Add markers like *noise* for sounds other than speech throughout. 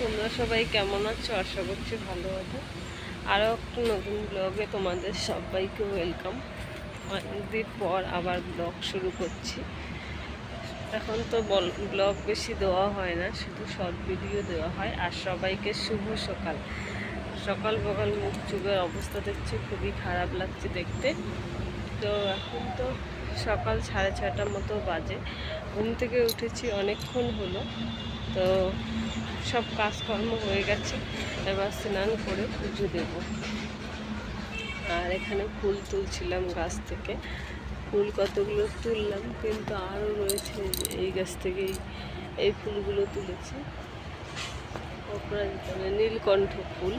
তোমরা সবাই কেমন আছো? আশা করছি ভালো আছো। আরও একটা নতুন ব্লগে তোমাদের সবাইকে ওয়েলকাম অনেকদিন পর আবার ব্লগ শুরু করছি। এখন তো ব্লগ বেশি দেওয়া হয় না, শুধু শর্ট ভিডিও দেওয়া হয়। আর সবাইকে শুভ সকাল। সকাল সকাল মুখ চুপের অবস্থা দেখছি, খুবই খারাপ লাগছে দেখতে। তো এখন তো সকাল সাড়ে ছটার মতো বাজে। ঘুম থেকে উঠেছি অনেকক্ষণ হলো। তো সব কাজকর্ম হয়ে গেছে। এবার স্নান করে পুজো দেব। আর এখানে ফুল তুলছিলাম গাছ থেকে। ফুল কতগুলো তুললাম, কিন্তু আরও রয়েছে এই গাছ থেকেই এই ফুলগুলো তুলেছি। অপরাজিতা মানে নীলকণ্ঠ ফুল,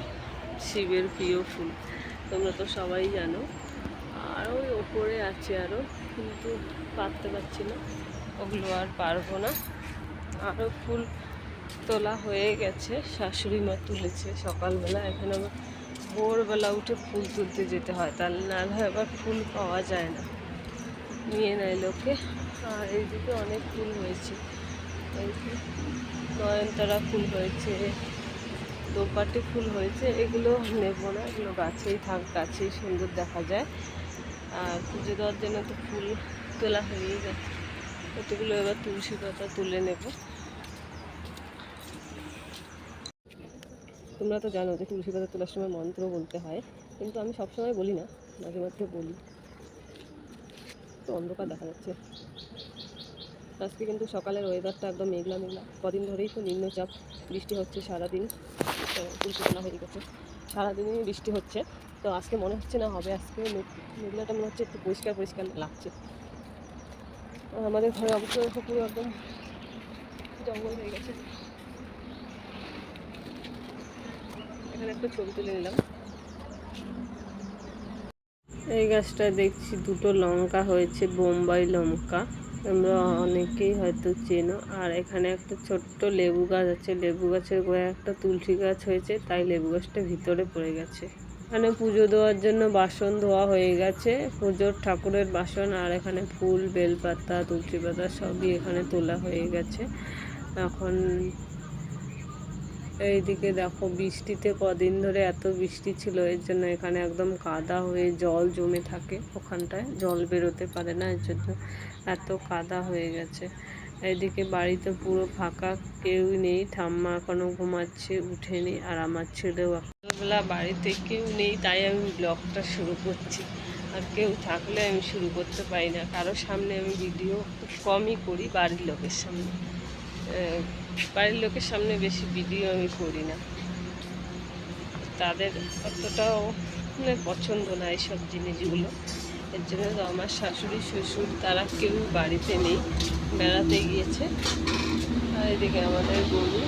শিবের প্রিয় ফুল। তোমরা তো সবাই জানো। আর ওই ওপরে আছে আরও, কিন্তু পারতে পারছি না। ওগুলো আর পারব না। আরও ফুল তোলা হয়ে গেছে, শাশুড়ি মা তুলেছে সকালবেলা। এখানে আবার ভোরবেলা উঠে ফুল তুলতে যেতে হয় তাহলে না হয় আবার ফুল পাওয়া যায় না। নিয়ে নেয় লোকে। আর এইদিকে অনেক ফুল হয়েছে। নয়নতারা ফুল হয়েছে দোপাটি ফুল হয়েছে, এগুলো নেব না, এগুলো গাছেই থাক, গাছেই সুন্দর দেখা যায়। আর পুজো দেওয়ার জন্য তো ফুল তোলা হয়েই গেছে কতগুলো এবার তুলসী পাতা তুলে নেব। তোমরা তো জানো যে তুলসী পাতা তোলার সময় মন্ত্র বলতে হয়, কিন্তু আমি সবসময় বলি না, মাঝে মাঝে বলি। তো অন্ধকার দেখা যাচ্ছে। আজকে কিন্তু সকালের ওয়েদারটা একদম মেঘলা মেঘলা। কদিন ধরেই তো নিম্নচাপ, বৃষ্টি হচ্ছে সারাদিন। তুলসী তোলা হয়ে গেছে। সারাদিনই বৃষ্টি হচ্ছে। তো আজকে মনে হচ্ছে না হবে, আজকে মেঘলাটা মনে হচ্ছে একটু পরিষ্কার পরিষ্কার লাগছে। আমাদের ঘরে অবশ্য পুরো একদম জঙ্গল হয়ে গেছে। এখানে একটা ছবি তুলে নিলাম। এই গাছটা দেখছি দুটো লঙ্কা হয়েছে, বোম্বাই লঙ্কা। তোমরা অনেকেই হয়তো চেনো। আর এখানে একটা ছোট্ট লেবু গাছ আছে। লেবু গাছের গোড়ায় একটা তুলসী গাছ হয়েছে, তাই লেবু গাছটা ভিতরে পড়ে গেছে। এখানে পুজো দেওয়ার জন্য বাসন ধোয়া হয়ে গেছে। পুজোর ঠাকুরের বাসন আর এখানে ফুল, বেলপাতা তুলসী পাতা সবই এখানে তোলা হয়ে গেছে। এখন এইদিকে দেখো, বৃষ্টিতে কদিন ধরে এত বৃষ্টি ছিল, এর জন্য এখানে একদম কাদা হয়ে জল জমে থাকে ওখানটায়। জল বেরোতে পারে না, এর জন্য এত কাদা হয়ে গেছে। এইদিকে বাড়িতে পুরো ফাঁকা, কেউই নেই, ঠাম্মা এখনও ঘুমাচ্ছে, উঠেনি, আর আমার ছেলেও সকালবেলা বাড়িতে কেউ নেই, তাই আমি ব্লগটা শুরু করছি। আর কেউ থাকলে আমি শুরু করতে পারি না। কারোর সামনে আমি ভিডিও খুব কমই করি, বাড়ির লোকের সামনে। বাড়ির লোকের সামনে বেশি ভিডিও আমি করি না। তাদের অতটাও মানে পছন্দ না এইসব জিনিসগুলো। এর জন্য তো আমার শাশুড়ি, শ্বশুর, তারা কেউ বাড়িতে নেই। বেড়াতে গিয়েছে। আর এদিকে আমাদের গরু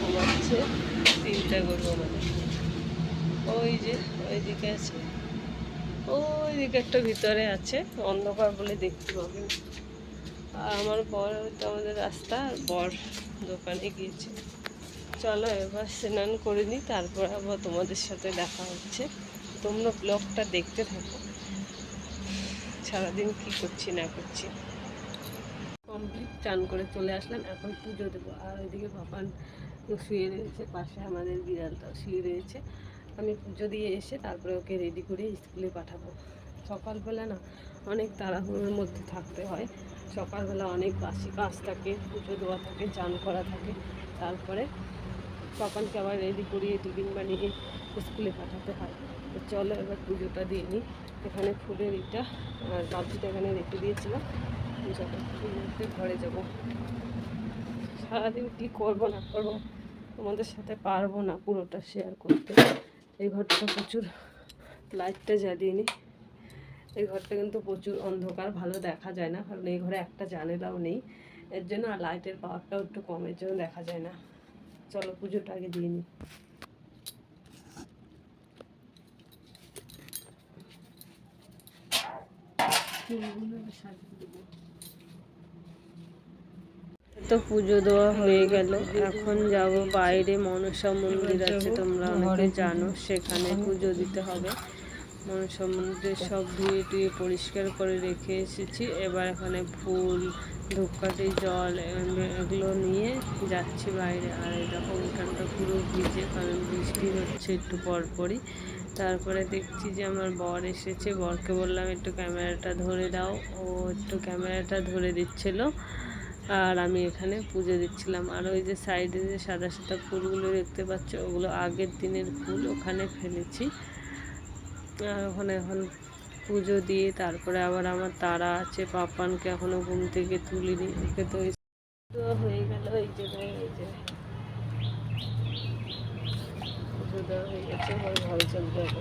ঘুমাচ্ছে। তিনটা গরু আমাদের ওই যে, ওইদিকে আছে। ওই দিকে একটা ভিতরে আছে, অন্ধকার বলে দেখতে পাবেন আর আমার বর তো আমাদের রাস্তা, আর বর দোকানে গিয়েছে। চলো এবার স্নান করে নিই, তারপর আবার তোমাদের সাথে দেখা হচ্ছে। তোমরা ব্লগটা দেখতে থাকো। সারাদিন কি করছি না করছি। কমপ্লিট চান করে চলে আসলাম। এখন পুজো দেবো। আর ওইদিকে ভাপান শুয়ে রয়েছে, পাশে আমাদের বিড়ালটা শুয়ে রয়েছে। আমি পুজো দিয়ে এসে তারপরে ওকে রেডি করে স্কুলে পাঠাবো। সকালবেলা না অনেক তাড়াহুড়োর মধ্যে থাকতে হয়। সকালবেলা অনেক বাসি কাজ থাকে, পুজো দেওয়া থাকে, চান করা থাকে। তারপরে সকালকে আবার রেডি করিয়ে টিফিন বানিয়ে স্কুলে পাঠাতে হয়। তো চলো এবার পুজোটা দিয়ে নিই। এখানে ফুলের ইটা আর বাবজিটা এখানে রেখে দিয়েছিলাম। চলো পুজোতে ঘরে যাব। সারাদিন কী করব, না করব, তোমাদের সাথে পারব না পুরোটা শেয়ার করতে। এই ঘরটা প্রচুর লাইটটা জ্বালিয়ে নিই এই ঘরটা কিন্তু প্রচুর অন্ধকার, ভালো দেখা যায় না, কারণ এই ঘরে একটা জানালাও নেই। এর জন্য আর লাইটের পাওয়ারটাও একটু কমের জন্য দেখা যায় না। চলো, পুজোটা আগে দিয়ে নিই তো পুজো দেওয়া হয়ে গেল। এখন যাব বাইরে মনসা মন্দির আছে তোমরা অনেকে জানো সেখানে পুজো দিতে হবে। মনসা মন্দিরে সব ধুয়ে টুয়ে পরিষ্কার করে রেখে এসেছি। এবার এখানে ফুল ধূপকাঠি জল এগুলো- নিয়ে যাচ্ছি বাইরে। আর এই দেখো উঠানটা পুরো ভিজে কারণ বৃষ্টি হচ্ছে একটু পরপরই। তারপরে দেখছি যে আমার বর এসেছে। বরকে বললাম একটু ক্যামেরাটা ধরে দাও। ও একটু ক্যামেরাটা ধরে দিচ্ছিল। আর আমি এখানে পুজো দিচ্ছিলাম। আর ওই যে সাইডে যে সাদা সাদা ফুলগুলো দেখতে পাচ্ছ, ওগুলো আগের দিনের ফুল ওখানে ফেলেছি। আর ওখানে এখন পুজো দিয়ে তারপরে আবার আমার তারা আছে পাপানকে এখনও ঘুম থেকে তুলিনি। ওকে তো হয়ে গেল, এই যে এই যে। পুজো দেওয়া হয়ে গেছে, এবার ঘরে চলে যাব।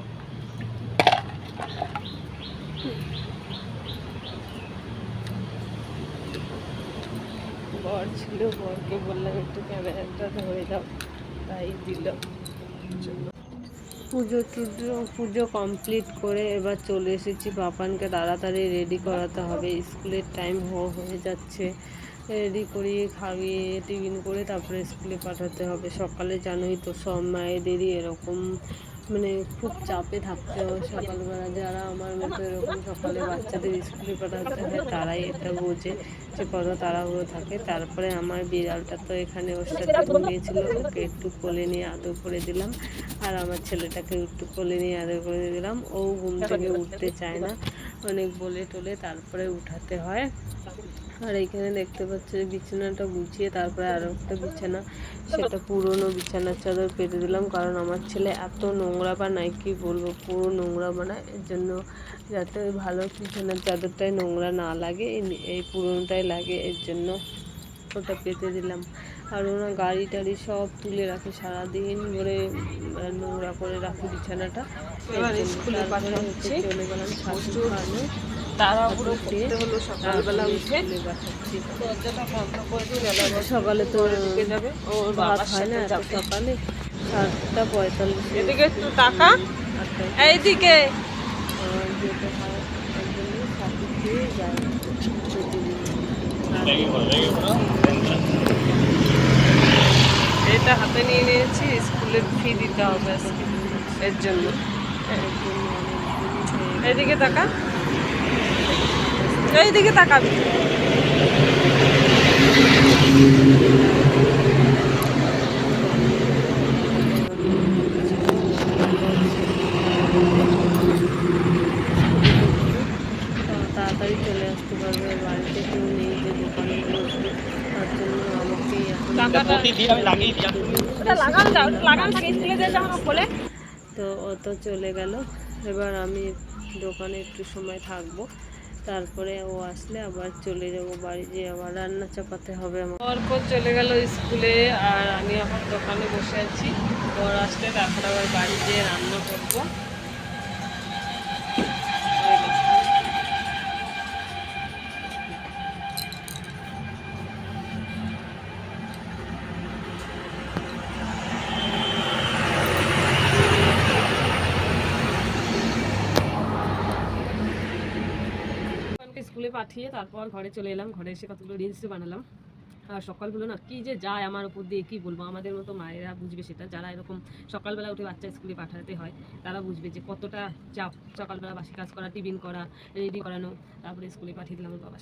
বর ছিল, বরকে বললাম, একটু ক্যামেরাটা ধরে দাও। তাই দিল। পুজো টুজো, পুজো কমপ্লিট করে এবার চলে এসেছি পাপানকে তাড়াতাড়ি রেডি করাতে হবে। স্কুলের টাইম হয়ে যাচ্ছে। রেডি করিয়ে খাইয়ে টিফিন করে তারপরে স্কুলে পাঠাতে হবে। সকালে জানোই তো সব মায়েদেরই এরকম মানে খুব চাপে থাকতে হয় সকালবেলা। যারা আমার মতো এরকম সকালে বাচ্চাদের স্কুলে পাঠাতে হয়, তারাই এটা বোঝে যে কত তাড়াহুড়ো থাকে। তারপরে আমার বিড়ালটা তো এখানে ওর সাথে ঘুমিয়েছিল, ওকে একটু কোলে নিয়ে আদর করে দিলাম। আর আমার ছেলেটাকে একটু কোলে নিয়ে আদর করে দিলাম। ও ঘুম থেকে উঠতে চায় না। অনেক বলে টলে তারপরে উঠাতে হয়। আর এইখানে দেখতে পাচ্ছ বিছানাটা গুছিয়ে, তারপরে আরও একটা বিছানা, সেটা পুরনো বিছানার চাদর পেতে দিলাম, কারণ আমার ছেলে এত নোংরা বানায়, কি বলব, পুরো নোংরা বানায়, এর জন্য যাতে ভালো বিছানার চাদরটাই নোংরা না লাগে, এই- পুরনোটাই লাগে, এর জন্য ওটা পেতে দিলাম। আর ওনার গাড়ি টাড়ি সব তুলে রাখে, সারাদিন ধরে নোংরা করে রাখে বিছানাটা চলে গেলাম তাড়াহুড়ো করতে হলো সকালবেলা উঠে সকালে তো যাবে ওর ভাত হয় না সকালে। সাতটা পঁয়তাল্লিশ এদিকে একটু টাকা এইদিকে। এটা হাতে নিয়ে নিয়েছি স্কুলের ফি দিতে হবে এর জন্য। এদিকে টাকা এইদিকে তাকাবি। তাড়াতাড়ি চলে আসতে পারবে বাড়িতে কেউ নেই যে দোকানে তার জন্য খোলে তো অত চলে গেল। এবার আমি দোকানে একটু সময় থাকব। তারপরে ও আসলে আবার চলে যাব বাড়ি যেয়ে আবার রান্না চাপাতে হবে আমার। পরপর চলে গেল স্কুলে আর আমি আমার দোকানে বসে আছি। ওর আসলে তারপর আবার বাড়ি যেয়ে রান্না করব। স্কুলে পাঠিয়ে তারপর ঘরে চলে এলাম। ঘরে এসে কতগুলো রিলস বানালাম। আর সকালগুলো না, কি যে যায় আমার উপর দিয়ে, কি বলব? আমাদের মতো মায়েরা বুঝবে সেটা। যারা এরকম সকালবেলা উঠে বাচ্চা স্কুলে পাঠাতে হয়, তারা বুঝবে যে কতটা চাপ। সকালবেলা বাসি কাজ করা, টিফিন করা রেডি করানো, তারপরে স্কুলে পাঠিয়ে দিলাম আমার বাবার।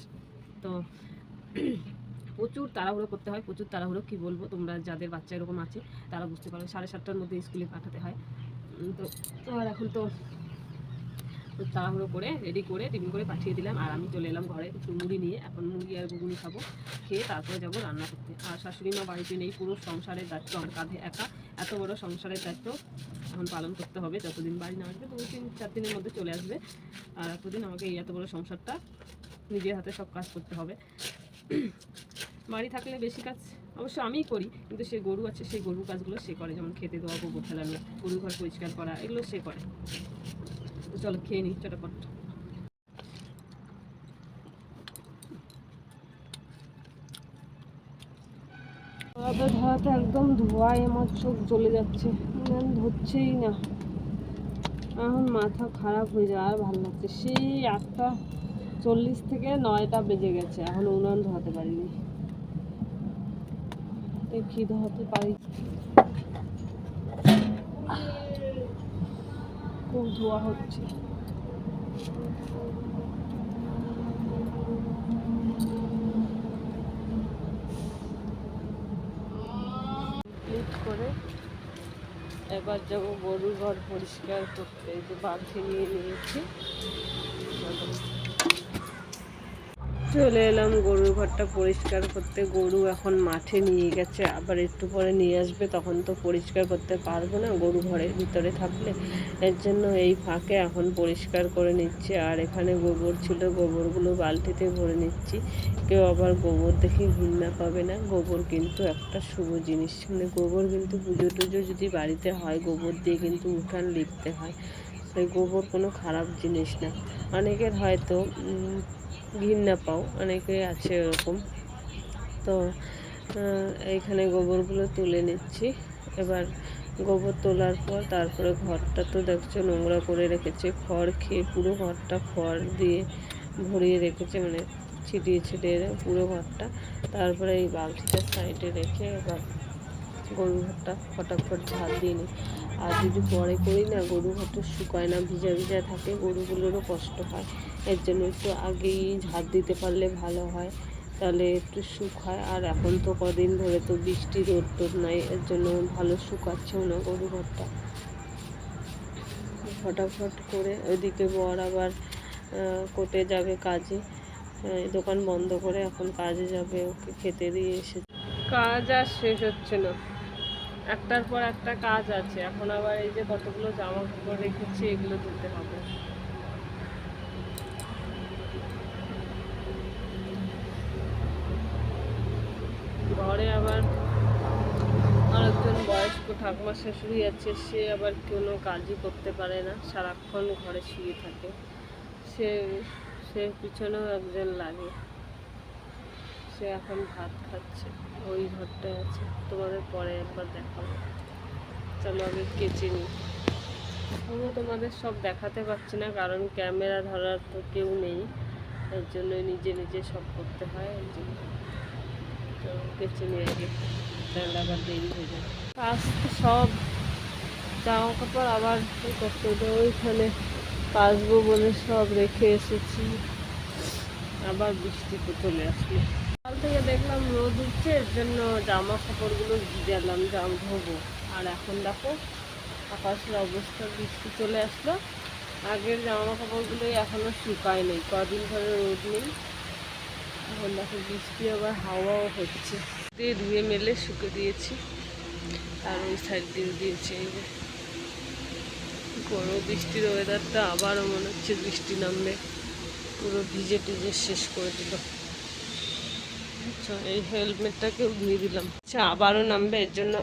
তো *clears throat* প্রচুর তাড়াহুড়ো করতে হয়, প্রচুর তাড়াহুড়ো, কি বলব? তোমরা যাদের বাচ্চা এরকম আছে, তারা বুঝতে পারো সাড়ে সাতটার মধ্যে স্কুলে পাঠাতে হয়। তো, আর এখন তো তো তাড়াহুড়ো করে রেডি করে টিফিন করে পাঠিয়ে দিলাম। আর আমি চলে এলাম ঘরে একটু মুড়ি নিয়ে। এখন মুড়ি আর ঘুগনি খাব। খেয়ে তারপরে যাব রান্না করতে। আর শাশুড়ি মা বাড়িতে নেই, পুরো সংসারের দায়িত্ব, আমার কাঁধে একা। এত বড় সংসারের দায়িত্ব এখন পালন করতে হবে। যতদিন বাড়ি না আসবে দু তিন, চার দিনের মধ্যে চলে আসবে। আর এতদিন আমাকে এই এত বড় সংসারটা নিজের হাতে সব কাজ করতে হবে। বাড়ি থাকলে বেশি কাজ অবশ্য আমিই করি, কিন্তু সে গরু আছে, সেই গরু কাজগুলো সে করে। যেমন খেতে দেওয়া, গোবর ফেলানো গরু ঘর পরিষ্কার করা, এগুলো সে করে। তো চলো খেয়ে নিই চটাপট। একদম ধোয়ায়, আমার চোখ জ্বলে যাচ্ছে। ধরছেই না। এখন মাথা খারাপ হয়ে যায় আর ভালো লাগছে। সেই আটটা চল্লিশ থেকে নয়টা বেজে গেছে, এখন উনান ধোয়াতে পারিনি। দেখি ধোয়াতে পারি। খুব ধোয়া হচ্ছে। করে এবার যাব গরুর ঘর পরিষ্কার করতে। যে বাঁধে নিয়ে নিয়েছি। চলো। এলাম, গরুর ঘরটা পরিষ্কার করতে। গরু এখন মাঠে নিয়ে গেছে, আবার একটু পরে নিয়ে আসবে, তখন তো পরিষ্কার করতে পারব না, গরু ঘরের ভিতরে থাকলে। এর জন্য এই ফাঁকে এখন পরিষ্কার করে নিচ্ছি, আর এখানে গোবর ছিল, গোবরগুলো বালতিতে ভরে নিচ্ছি। কেউ আবার গোবর দেখে ঘৃণা পাবে না, গোবর কিন্তু একটা শুভ জিনিস। মানে গোবর কিন্তু পুজো টুজো যদি বাড়িতে হয়, গোবর দিয়ে কিন্তু উঠান লিপতে হয়। সেই গোবর কোনো খারাপ জিনিস না। অনেকের হয়তো ঘৃণা পাও, অনেকে আছে এরকম তো এইখানে গোবরগুলো তুলে নিচ্ছি। এবার গোবর তোলার পর তারপরে ঘরটা তো দেখছ নোংরা করে রেখেছে, খড় খেয়ে পুরো ঘরটা খড় দিয়ে ভরিয়ে রেখেছে মানে ছিটিয়ে ছিটিয়ে পুরো ঘরটা। তারপরে এই বালতিটা সাইডে রেখে এবার গরু ঘরটা ফটাফট ঝাড় দিয়ে নিই আর যদি পরে করি না গরু ঘরটা শুকায় না, ভিজা ভিজা থাকে, গরুগুলোরও কষ্ট হয়। এর জন্য একটু আগেই ঝাড় দিতে পারলে ভালো হয়, তাহলে একটু শুকায় আর এখন তো কদিন ধরে তো বৃষ্টি, রোদ টোদ নাই, এর জন্য ভালো শুকাচ্ছেও না গরু ঘরটা ফটাফট করে ওইদিকে বর আবার কোটে যাবে কাজে। দোকান বন্ধ করে এখন কাজে যাবে, ওকে খেতে দিয়ে এসে কাজ আর শেষ হচ্ছে না। একটার পর একটা কাজ আছে। এখন আবার এই যে কতগুলো জামা কাপড় রেখেছি, এগুলো ধুতে হবে। ঘরে আবার আরেকজন বয়স্ক ঠাকুমা শাশুড়ি আছে, সে আবার কোনো কাজই করতে পারে না। সারাক্ষণ ঘরে শুয়ে থাকে। সে সে পিছনেও একজন লাগে। সে এখন ভাত খাচ্ছে। ওই ঘরটায় আছে। তোমাদের পরে একবার দেখাবো। চলো আগে কেচে নিই। আমি তোমাদের সব দেখাতে পারছি না, কারণ ক্যামেরা ধরার তো কেউ নেই। এর জন্য নিজে নিজে সব করতে হয় এর জন্য। তো কেচে নিয়ে আগে। তাহলে আবার দেরি হয়ে যাবে। তো সব। জামা কাপড় আবার করতে হতো ওইখানে কাচবো বলে সব রেখে এসেছি। আবার বৃষ্টিতে চলে আসলো। কাল থেকে দেখলাম রোদ উঠছে, এর জন্য জামা কাপড়গুলো ভিজালাম জাম ধোবো। আর এখন দেখো, আকাশের অবস্থা, বৃষ্টি চলে আসলো। আগের জামা কাপড়গুলোই এখনও শুকায় নেই, কদিন ধরে রোদ নেই। এখন দেখো, বৃষ্টি আবার হাওয়াও হচ্ছে। দিয়ে ধুয়ে মেলে শুকে দিয়েছি। আর ওই সাইড দিয়ে দিয়েছি এই কি বৃষ্টির ওয়েদারটা আবারও মনে হচ্ছে বৃষ্টি নামবে। পুরো ভিজে টিজে শেষ করে দিল। আচ্ছা এই হেলমেটটাকেও ধুয়ে দিলাম। আচ্ছা আবারও নামবে, এর জন্য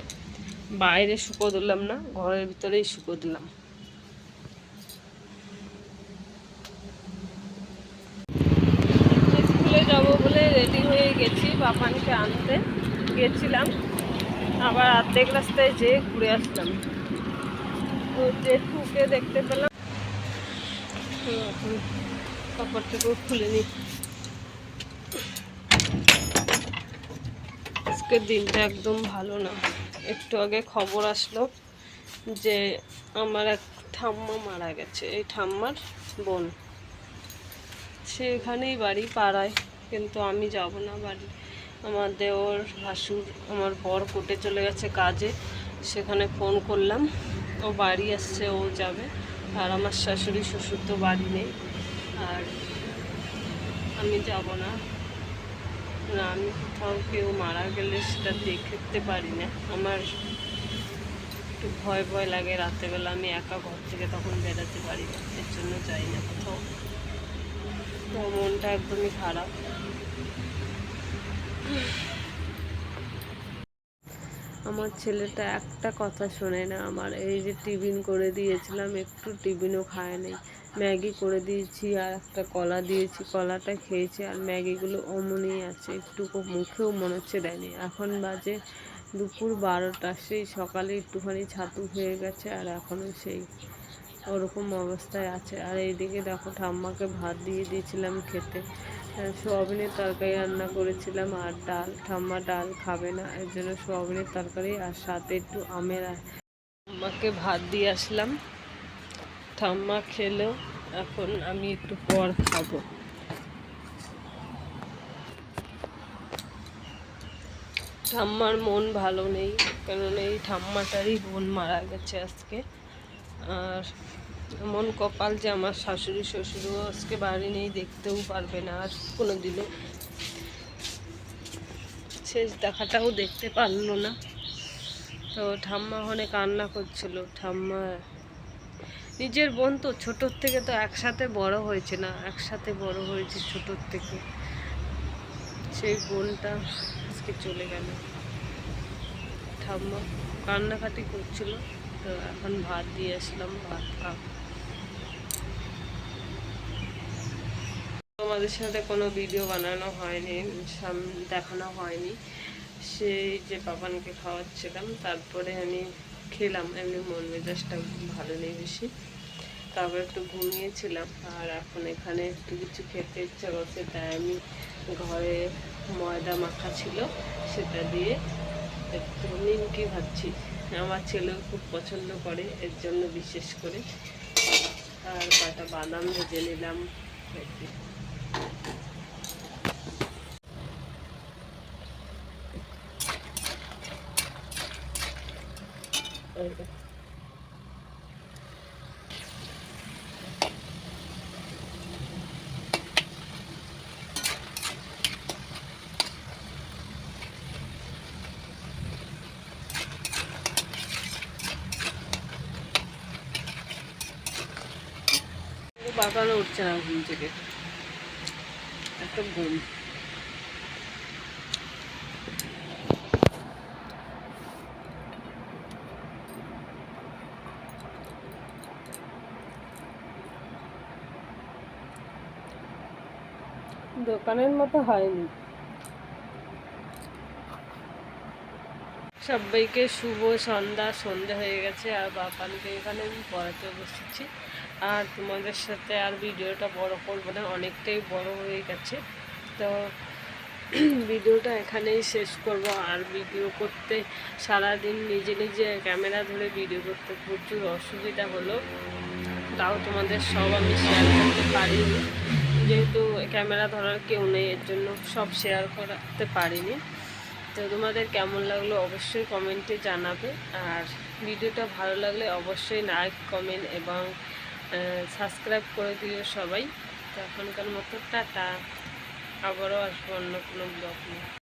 বাইরে শুকো দিলাম না, ঘরের ভিতরেই শুকো দিলাম। স্কুলে যাব বলে রেডি হয়ে গেছি বাপানকে আনতে। গেছিলাম, আবার অর্ধেক রাস্তায় যেয়ে ঘুরে আসলাম। তো জেঠুকে দেখতে পেলাম। কাপড়টাকেও খুলে নিই আজকের দিনটা একদম ভালো না। একটু আগে খবর আসলো যে আমার এক ঠাম্মা মারা গেছে, এই ঠাম্মার বোন। সেখানেই বাড়ি, পাড়ায়। কিন্তু আমি যাব না বাড়ি। আমার দেওর ভাসুর আমার বর কোর্টে চলে গেছে কাজে। সেখানে ফোন করলাম। ও বাড়ি আসছে, ও যাবে। আর আমার শাশুড়ি, শ্বশুর তো বাড়ি নেই। আর আমি যাব না। না, আমি কোথাও কেউ মারা গেলে সেটা দেখতে পারি না। আমার একটু ভয় ভয় লাগে রাতেরবেলা আমি একা ঘর থেকে তখন বেরাতে পারি না, এর জন্য যাই না কোথাও। তো মনটা একদমই খারাপ। আমার ছেলেটা একটা কথা শোনে না, আমার এই যে টিফিন করে দিয়েছিলাম, একটু টিফিনও খায় নেই। ম্যাগি করে দিয়েছি আর একটা কলা দিয়েছি। কলাটা খেয়েছি আর ম্যাগিগুলো অমনই আছে একটু মুখেও মনে হচ্ছে দেয়নি। এখন বাজে দুপুর বারোটা, সেই সকালে একটুখানি ছাতু হয়ে গেছে আর এখনও সেই ওরকম অবস্থায় আছে। আর এইদিকে দেখো ঠাম্মাকে ভাত দিয়ে দিয়েছিলাম খেতে। সোয়াবিনের তরকারি রান্না করেছিলাম আর ডাল। ঠাম্মা ডাল খাবে না, এর জন্য সোয়াবিনের তরকারি আর সাথে একটু আমের আ- ঠাম্মাকে ভাত দিয়ে আসলাম। ঠাম্মা খেলো, এখন আমি একটু পর খাব। ঠাম্মার মন ভালো নেই, কারণ এই ঠাম্মাটারই বোন মারা গেছে আজকে। আর এমন কপাল যে আমার শাশুড়ি, শ্বশুরও আজকে বাড়ি নেই, দেখতেও পারবে না আর কোনো দিনও শেষ দেখাটাও দেখতে পারল না। তো ঠাম্মা ওখানে কান্না করছিল। ঠাম্মা নিজের বোন তো ছোটোর থেকে তো একসাথে বড় হয়েছে না, একসাথে বড় হয়েছে ছোটোর থেকে। সেই বোনটা আজকে চলে গেল। ঠাম্মা কান্নাকাটি করছিল, তো এখন ভাত দিয়ে আসলাম, ভাত খাও তোমাদের সাথে কোনো ভিডিও বানানো হয়নি দেখানো হয়নি। সেই যে পাপানকে খাওয়াচ্ছিলাম, তারপরে আমি খেলাম, এমনি মন মেজাজটা ভালো নেই বেশি। তারপর একটু ঘুমিয়েছিলাম, আর এখন এখানে একটু কিছু খেতে ইচ্ছা করছে, তাই আমি ঘরে ময়দা মাখা ছিল, সেটা দিয়ে একটু নিমকি ভাবছি আমার ছেলেও খুব পছন্দ করে, এর জন্য বিশেষ করে। আর কটা বাদাম ভেজে নিলাম। এই যে। এই যে। বাগানো উঠছে না ঘুম থেকে এত ঘুম দোকানের মতো হয়নি। সবাইকে শুভ সন্ধ্যা সন্ধ্যা হয়ে গেছে, আর বাপানকে এখানে আমি পড়াতে বসেছি। আর তোমাদের সাথে আর ভিডিওটা বড় করব না, অনেকটাই বড় হয়ে গেছে। তো *clears throat* ভিডিওটা এখানেই শেষ করব। আর ভিডিও করতে সারাদিন নিজে নিজে ক্যামেরা ধরে ভিডিও করতে প্রচুর অসুবিধা হলো। তাও তোমাদের সব আমি শেয়ার করতে পারিনি। যেহেতু ক্যামেরা ধরার কেউ নেই, এর জন্য সব শেয়ার করাতে পারিনি। তো তোমাদের কেমন লাগল অবশ্যই কমেন্টে জানাবে। আর ভিডিওটা ভালো লাগলে অবশ্যই লাইক কমেন্ট এবং সাবস্ক্রাইব করে দিও সবাই। তো এখনকার মতো টাটা। আবারও আসব অন্য কোনো ব্লগ নিয়ে।